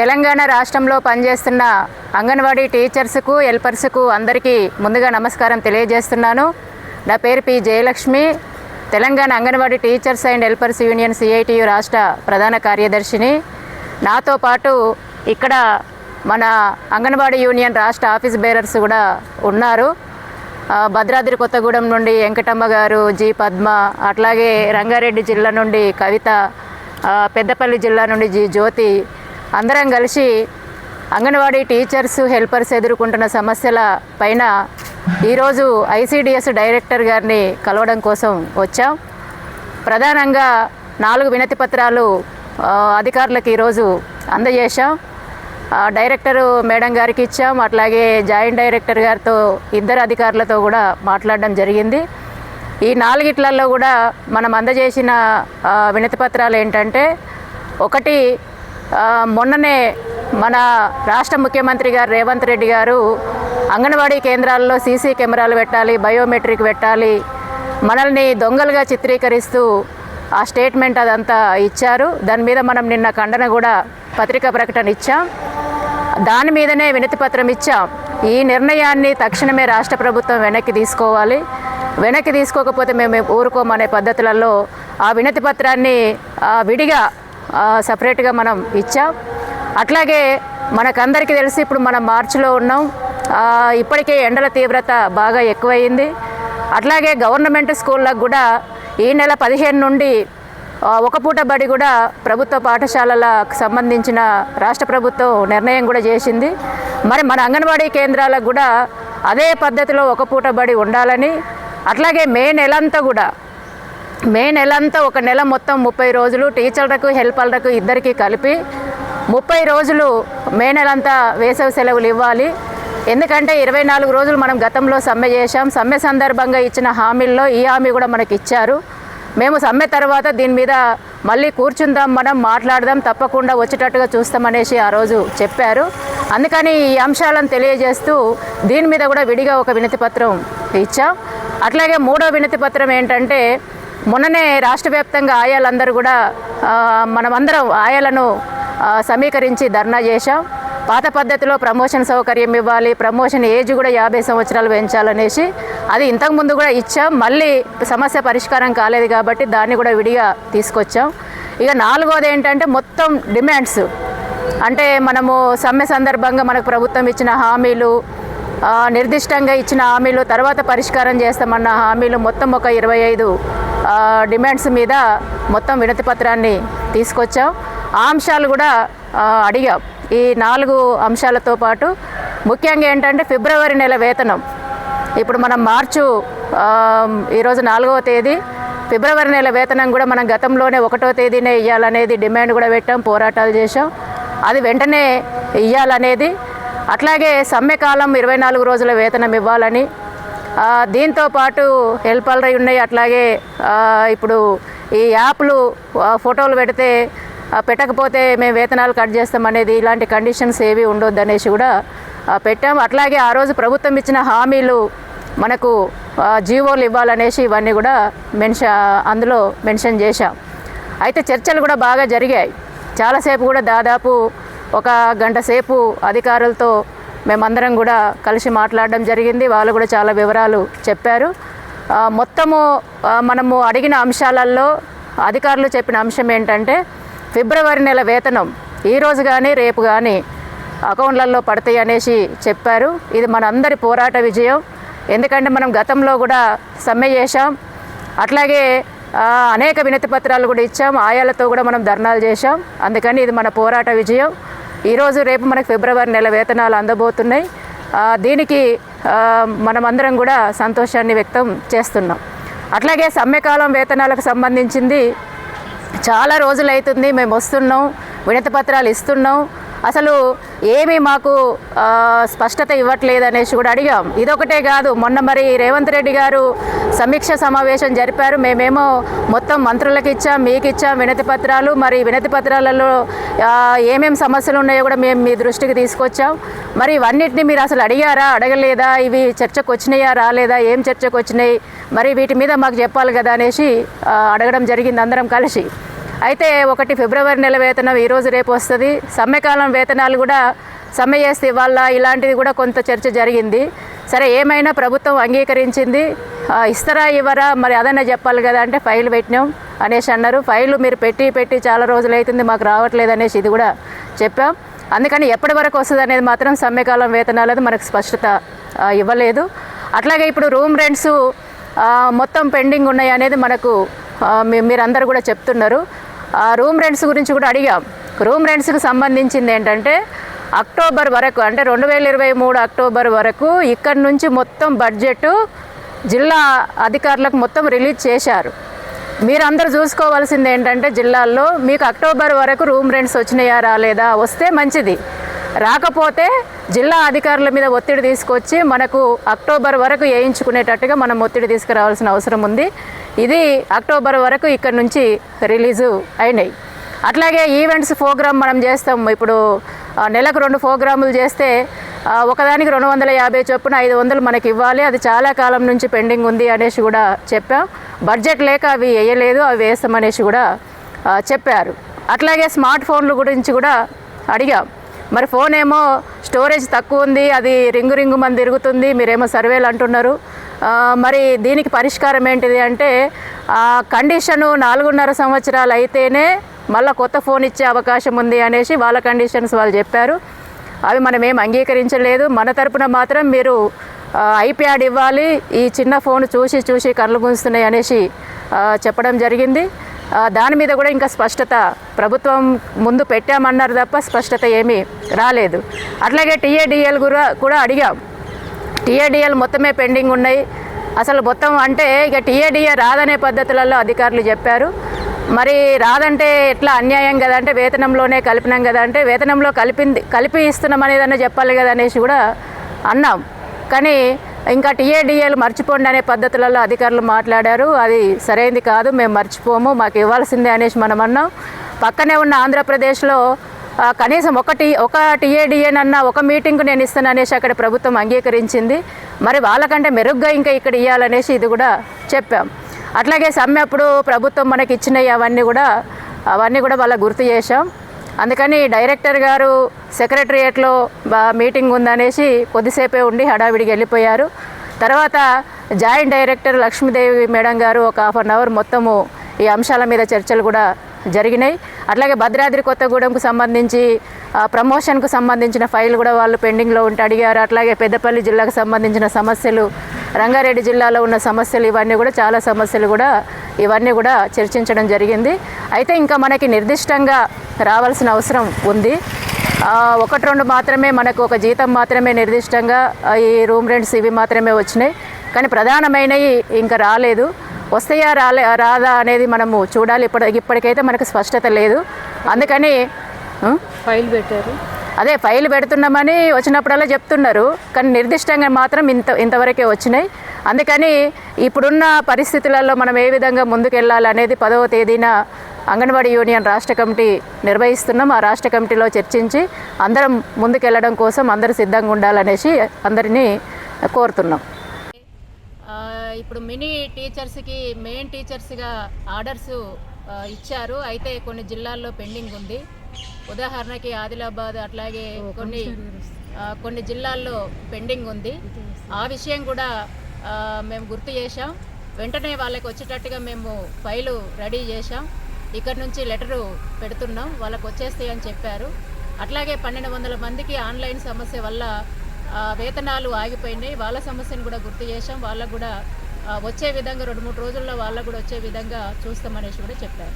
తెలంగాణ రాష్ట్రంలో పనిచేస్తున్న అంగన్వాడీ టీచర్స్కు హెల్పర్స్కు అందరికీ ముందుగా నమస్కారం తెలియజేస్తున్నాను. నా పేరు P. Jayalakshmi. Telangana anganwadi teachers and helpers union CITU రాష్ట్ర ప్రధాన కార్యదర్శిని. నాతో పాటు ఇక్కడ మన అంగన్వాడీ యూనియన్ రాష్ట్ర ఆఫీస్ బేరర్స్ కూడా ఉన్నారు. భద్రాద్రి కొత్తగూడెం నుండి వెంకటమ్మ గారు జి. పద్మ అట్లాగే రంగారెడ్డి జిల్లా నుండి కవిత పెద్దపల్లి జిల్లా నుండి జి. జ్యోతి అందరం కలిసి అంగన్వాడీ టీచర్స్ హెల్పర్స్ ఎదుర్కొంటున్న సమస్యల పైన ఈరోజు ఐసిడిఎస్ డైరెక్టర్ గారిని కలవడం కోసం వచ్చాం. ప్రధానంగా నాలుగు వినతి పత్రాలు అధికారులకు ఈరోజు అందజేశాం. డైరెక్టరు డైరెక్టర్ మేడం గారికి ఇచ్చాం. అట్లాగే జాయింట్ డైరెక్టర్ గారితో ఇద్దరు అధికారులతో కూడా మాట్లాడడం జరిగింది. ఈ నాలుగిట్లలో కూడా మనం అందజేసిన వినతి పత్రాలు ఏంటంటే ఒకటి మొన్ననే మన రాష్ట్ర ముఖ్యమంత్రి గారు రేవంత్ రెడ్డి గారు అంగన్వాడీ కేంద్రాల్లో సీసీ కెమెరాలు పెట్టాలి బయోమెట్రిక్ పెట్టాలి మనల్ని దొంగలుగా చిత్రీకరిస్తూ ఆ స్టేట్మెంట్ అదంతా ఇచ్చారు. దాని మీద మనం నిన్న ఖండన కూడా పత్రికా ప్రకటన ఇచ్చాం. దాని మీదనే వినతి పత్రం ఇచ్చాం. ఈ నిర్ణయాన్ని తక్షణమే రాష్ట్ర ప్రభుత్వం వెనక్కి తీసుకోవాలి. వెనక్కి తీసుకోకపోతే మేము ఊరుకోమనే పద్ధతులలో ఆ వినతి పత్రాన్ని విడిగా సపరేట్గా మనం ఇచ్చాం. అట్లాగే మనకందరికీ తెలిసి ఇప్పుడు మనం మార్చిలో ఉన్నాం. ఇప్పటికే ఎండల తీవ్రత బాగా ఎక్కువయింది అట్లాగే గవర్నమెంట్ స్కూళ్ళకు కూడా ఈ నెల పదిహేను నుండి ఒక పూట బడి కూడా ప్రభుత్వ పాఠశాలలకు సంబంధించిన రాష్ట్ర ప్రభుత్వం నిర్ణయం కూడా చేసింది. మరి మన అంగన్వాడీ కేంద్రాలకు కూడా అదే పద్ధతిలో ఒక పూట బడి ఉండాలని అట్లాగే మే నెలంతా కూడా మే నెలంతా ఒక నెల మొత్తం ముప్పై రోజులు టీచర్లకు హెల్పర్లకు ఇద్దరికీ కలిపి ముప్పై రోజులు మే నెలంతా వేసవి సెలవులు ఇవ్వాలి. ఎందుకంటే ఇరవై నాలుగు రోజులు మనం గతంలో సమ్మె చేశాం. సమ్మె సందర్భంగా ఇచ్చిన హామీల్లో ఈ హామీ కూడా మనకి ఇచ్చారు. మేము సమ్మె తర్వాత దీని మీద మళ్ళీ కూర్చుందాం మనం మాట్లాడదాం తప్పకుండా వచ్చేటట్టుగా చూస్తామనేసి ఆ రోజు చెప్పారు. అందుకని ఈ అంశాలను తెలియజేస్తూ దీని మీద కూడా విడిగా ఒక వినతిపత్రం ఇచ్చాం. అట్లాగే మూడో వినతిపత్రం ఏంటంటే మొన్ననే రాష్ట్ర వ్యాప్తంగా ఆయాలందరూ కూడా మనమందరం ఆయాలను సమీకరించి ధర్నా చేశాం. పాత పద్ధతిలో ప్రమోషన్ సౌకర్యం ఇవ్వాలి ప్రమోషన్ ఏజ్ కూడా యాభై సంవత్సరాలు పెంచాలనేసి అది ఇంతకుముందు కూడా ఇచ్చాం. మళ్ళీ సమస్య పరిష్కారం కాలేదు కాబట్టి దాన్ని కూడా విడిగా తీసుకొచ్చాం. ఇక నాలుగోది ఏంటంటే మొత్తం డిమాండ్స్. అంటే మనము సమ్మె సందర్భంగా మనకు ప్రభుత్వం ఇచ్చిన హామీలు నిర్దిష్టంగా ఇచ్చిన హామీలు తర్వాత పరిష్కారం చేస్తామన్న హామీలు మొత్తం ఒక ఇరవై ఐదు డిమాండ్స్ మీద మొత్తం వినతి పత్రాన్ని తీసుకొచ్చాం. ఆ అంశాలు కూడా అడిగాం. ఈ నాలుగు అంశాలతో పాటు ముఖ్యంగా ఏంటంటే ఫిబ్రవరి నెల వేతనం. ఇప్పుడు మనం మార్చు ఈరోజు నాలుగవ తేదీ. ఫిబ్రవరి నెల వేతనం కూడా మనం గతంలోనే ఒకటో తేదీనే ఇవ్వాలనేది డిమాండ్ కూడా పెట్టాం పోరాటాలు చేసాం అది వెంటనే ఇవ్వాలనేది అట్లాగే సమ్మె కాలం ఇరవై నాలుగు రోజుల వేతనం ఇవ్వాలని దీంతో పాటు హెల్పర్లు ఉన్నాయి. అట్లాగే ఇప్పుడు ఈ యాప్లు ఫోటోలు పెడితే పెట్టకపోతే మేము వేతనాలు కట్ చేస్తామనేది ఇలాంటి కండిషన్స్ ఏవి ఉండొద్దు అనేసి కూడా పెట్టాం. అట్లాగే ఆ రోజు ప్రభుత్వం ఇచ్చిన హామీలు మనకు జీవోలు ఇవ్వాలనేసి ఇవన్నీ కూడా మెన్షన్ అందులో మెన్షన్ చేశాం. అయితే చర్చలు కూడా బాగా జరిగాయి. చాలాసేపు కూడా దాదాపు ఒక గంట సేపు అధికారులతో మేమందరం కూడా కలిసి మాట్లాడడం జరిగింది. వాళ్ళు కూడా చాలా వివరాలు చెప్పారు. మొత్తము మనము అడిగిన అంశాలలో అధికారులు చెప్పిన అంశం ఏంటంటే ఫిబ్రవరి నెల వేతనం ఈరోజు కానీ రేపు కానీ అకౌంట్లలో పడతాయి అనేసి చెప్పారు. ఇది మనందరి పోరాట విజయం. ఎందుకంటే మనం గతంలో కూడా సమ్మె చేశాం. అట్లాగే అనేక వినతి పత్రాలు కూడా ఇచ్చాం. ఆయాలతో కూడా మనం ధర్నాలు చేశాం. అందుకని ఇది మన పోరాట విజయం. ఈరోజు రేపు మనకు ఫిబ్రవరి నెల వేతనాలు అందబోతున్నాయి. దీనికి మనమందరం కూడా సంతోషాన్ని వ్యక్తం చేస్తున్నాం. అట్లాగే సమ్మెకాలం వేతనాలకు సంబంధించింది చాలా రోజులు అవుతుంది మేము వస్తున్నాం వినతి పత్రాలు ఇస్తున్నాం. అసలు ఏమీ మాకు స్పష్టత ఇవ్వట్లేదు అనేసి కూడా అడిగాం. ఇదొకటే కాదు మొన్న మరి రేవంత్ రెడ్డి గారు సమీక్ష సమావేశం జరిపారు. మేమేమో మొత్తం మంత్రులకు ఇచ్చాం మీకు ఇచ్చాం వినతి పత్రాలు. మరి వినతి పత్రాలలో ఏమేమి సమస్యలు ఉన్నాయో కూడా మేము మీ దృష్టికి తీసుకొచ్చాం. మరి ఇవన్నిటిని మీరు అసలు అడిగారా అడగలేదా? ఇవి చర్చకు వచ్చినాయా రాలేదా? ఏం చర్చకు వచ్చినాయి? మరి వీటి మీద మాకు చెప్పాలి కదా అనేసి అడగడం జరిగింది అందరం కలిసి. అయితే ఒకటి ఫిబ్రవరి నెల వేతనం ఈరోజు రేపు వస్తుంది. సమ్మెకాలం వేతనాలు కూడా సమ్మె చేస్తే ఇవాళ ఇలాంటిది కూడా కొంత చర్చ జరిగింది. సరే ఏమైనా ప్రభుత్వం అంగీకరించింది? ఇస్తారా ఇవ్వరా? మరి అదన్నా చెప్పాలి కదా అంటే ఫైల్ పెట్టినాం అనేసి అన్నారు. ఫైల్ మీరు పెట్టి పెట్టి చాలా రోజులు అవుతుంది మాకు రావట్లేదు అనేసి ఇది కూడా చెప్పాం. అందుకని ఎప్పటి వరకు వస్తుంది అనేది మాత్రం సమ్మెకాలం వేతనాలు మనకు స్పష్టత ఇవ్వలేదు. అట్లాగే ఇప్పుడు రూమ్ రెంట్స్ మొత్తం పెండింగ్ ఉన్నాయి అనేది మనకు మీరందరూ కూడా చెప్తున్నారు. రూమ్ రెంట్స్ గురించి కూడా అడిగాం. రూమ్ రెంట్స్కి సంబంధించింది ఏంటంటే అక్టోబర్ వరకు అంటే రెండు వేల ఇరవై మూడు అక్టోబర్ వరకు ఇక్కడి నుంచి మొత్తం బడ్జెట్ జిల్లా అధికారులకు మొత్తం రిలీజ్ చేశారు. మీరందరూ చూసుకోవాల్సింది ఏంటంటే జిల్లాల్లో మీకు అక్టోబర్ వరకు రూమ్ రెంట్స్ వచ్చినాయా రాలేదా? వస్తే మంచిది. రాకపోతే జిల్లా అధికారుల మీద ఒత్తిడి తీసుకొచ్చి మనకు అక్టోబర్ వరకు వేయించుకునేటట్టుగా మనం ఒత్తిడి తీసుకురావాల్సిన అవసరం ఉంది. ఇది అక్టోబర్ వరకు ఇక్కడ నుంచి రిలీజు అయినాయి. అట్లాగే ఈవెంట్స్ ప్రోగ్రామ్ మనం చేస్తాం. ఇప్పుడు నెలకు రెండు ప్రోగ్రాములు చేస్తే ఒకదానికి రెండు వందల యాభై చొప్పున ఐదు వందలు మనకి ఇవ్వాలి. అది చాలా కాలం నుంచి పెండింగ్ ఉంది అనేసి కూడా చెప్పాం. బడ్జెట్ లేక అవి వేయలేదు అవి వేస్తామనేసి కూడా చెప్పారు. అట్లాగే స్మార్ట్ ఫోన్ల గురించి కూడా అడిగాం. మరి ఫోన్ ఏమో స్టోరేజ్ తక్కువ ఉంది అది రింగు రింగు మంది తిరుగుతుంది మీరేమో సర్వేలు అంటున్నారు. మరి దీనికి పరిష్కారం ఏంటిది అంటే ఆ కండిషను నాలుగున్నర సంవత్సరాలు అయితేనే మళ్ళీ కొత్త ఫోన్ ఇచ్చే అవకాశం ఉంది అనేసి వాళ్ళ కండిషన్స్ వాళ్ళు చెప్పారు. అవి మనం ఏం అంగీకరించలేదు. మన తరపున మాత్రం మీరు ఐప్యాడ్ ఇవ్వాలి. ఈ చిన్న ఫోన్ చూసి చూసి కళ్ళు గుంజుతున్నాయి అనేసి చెప్పడం జరిగింది. దాని మీద కూడా ఇంకా స్పష్టత ప్రభుత్వం ముందు పెట్టామన్నారు తప్ప స్పష్టత ఏమీ రాలేదు. అట్లాగే టీఏడిఎల్ కూడా కూడా అడిగాం. టీఏడిఎల్ మొత్తమే పెండింగ్ ఉన్నాయి. అసలు మొత్తం అంటే ఇక టీఏడిఏ రాదనే పద్ధతులలో అధికారులు చెప్పారు. మరి రాదంటే ఎట్లా అన్యాయం కదా అంటే వేతనంలోనే కలిపినాం కదా అంటే వేతనంలో కలిపింది కలిపి ఇస్తున్నాం అనేదన్నా చెప్పాలి కదా అనేసి కూడా అన్నాం. కానీ ఇంకా టీఏడిఏలు మర్చిపోండి అనే పద్ధతులలో అధికారులు మాట్లాడారు. అది సరైనది కాదు మేము మర్చిపోము. మాకు ఇవ్వాల్సిందే అనేసి మనం అన్నాం పక్కనే ఉన్న ఆంధ్రప్రదేశ్లో కనీసం ఒకటి ఒక టీఏడిఏనన్న ఒక మీటింగ్ నేను ఇస్తాను అనేసి అక్కడ ప్రభుత్వం అంగీకరించింది. మరి వాళ్ళకంటే మెరుగ్గా ఇంకా ఇక్కడ ఇవ్వాలనేసి ఇది కూడా చెప్పాం. అట్లాగే సమ్మెప్పుడు ప్రభుత్వం మనకి ఇచ్చినవి అవన్నీ కూడా అవన్నీ కూడా వాళ్ళ గుర్తు చేశాం. అందుకని డైరెక్టర్ గారు సెక్రటరియేట్లో బా- మీటింగ్ ఉందనేసి కొద్దిసేపే ఉండి హడావిడికి వెళ్ళిపోయారు. తర్వాత జాయింట్ డైరెక్టర్ లక్ష్మీదేవి మేడం గారు ఒక హాఫ్ అన్ అవర్ మొత్తము ఈ అంశాల మీద చర్చలు కూడా జరిగినాయి. అట్లాగే భద్రాద్రి కొత్తగూడెంకు సంబంధించి ప్రమోషన్కు సంబంధించిన ఫైల్ కూడా వాళ్ళు పెండింగ్లో ఉంటే అడిగారు. అట్లాగే పెద్దపల్లి జిల్లాకు సంబంధించిన సమస్యలు రంగారెడ్డి జిల్లాలో ఉన్న సమస్యలు ఇవన్నీ కూడా చాలా సమస్యలు కూడా ఇవన్నీ కూడా చర్చించడం జరిగింది. అయితే ఇంకా మనకి నిర్దిష్టంగా రావాల్సిన అవసరం ఉంది. ఒకటి రెండు మాత్రమే మనకు ఒక జీతం మాత్రమే నిర్దిష్టంగా ఈ రూమ్ రెంట్స్ ఇవి మాత్రమే వచ్చినాయి. కానీ ప్రధానమైనవి ఇంకా రాలేదు. వస్తాయా రాలే రాదా అనేది మనము చూడాలి. ఇప్పటి ఇప్పటికైతే మనకు స్పష్టత లేదు. అందుకని ఫైల్ పెట్టారు. అదే ఫైల్ పెడుతున్నామని వచ్చినప్పుడల్లా చెప్తున్నారు. కానీ నిర్దిష్టంగా మాత్రం ఇంత ఇంతవరకే వచ్చినాయి. అందుకని ఇప్పుడున్న పరిస్థితులలో మనం ఏ విధంగా ముందుకెళ్ళాలనేది పదవ తేదీన అంగన్వాడీ యూనియన్ రాష్ట్ర కమిటీ నిర్వహిస్తున్నాం. ఆ రాష్ట్ర కమిటీలో చర్చించి అందరం ముందుకెళ్ళడం కోసం అందరూ సిద్ధంగా ఉండాలనేసి అందరినీ కోరుతున్నాం. ఇప్పుడు మినీ టీచర్స్కి మెయిన్ టీచర్స్గా ఆర్డర్స్ ఇచ్చారు. అయితే కొన్ని జిల్లాల్లో పెండింగ్ ఉంది. ఉదాహరణకి ఆదిలాబాద్ అట్లాగే కొన్ని కొన్ని జిల్లాల్లో పెండింగ్ ఉంది. ఆ విషయం కూడా మేము గుర్తు చేశాం. వెంటనే వాళ్ళకి వచ్చేటట్టుగా మేము ఫైలు రెడీ చేశాం. ఇక్కడ నుంచి లెటరు పెడుతున్నాం. వాళ్ళకి వచ్చేస్తాయి అని చెప్పారు. అట్లాగే పన్నెండు వందల మందికి ఆన్లైన్ సమస్య వల్ల వేతనాలు ఆగిపోయినాయి. వాళ్ళ సమస్యను కూడా గుర్తు చేశాం. వాళ్ళకు కూడా వచ్చే విధంగా రెండు మూడు రోజుల్లో వాళ్ళకు కూడా వచ్చే విధంగా చూస్తామనేసి కూడా చెప్పారు.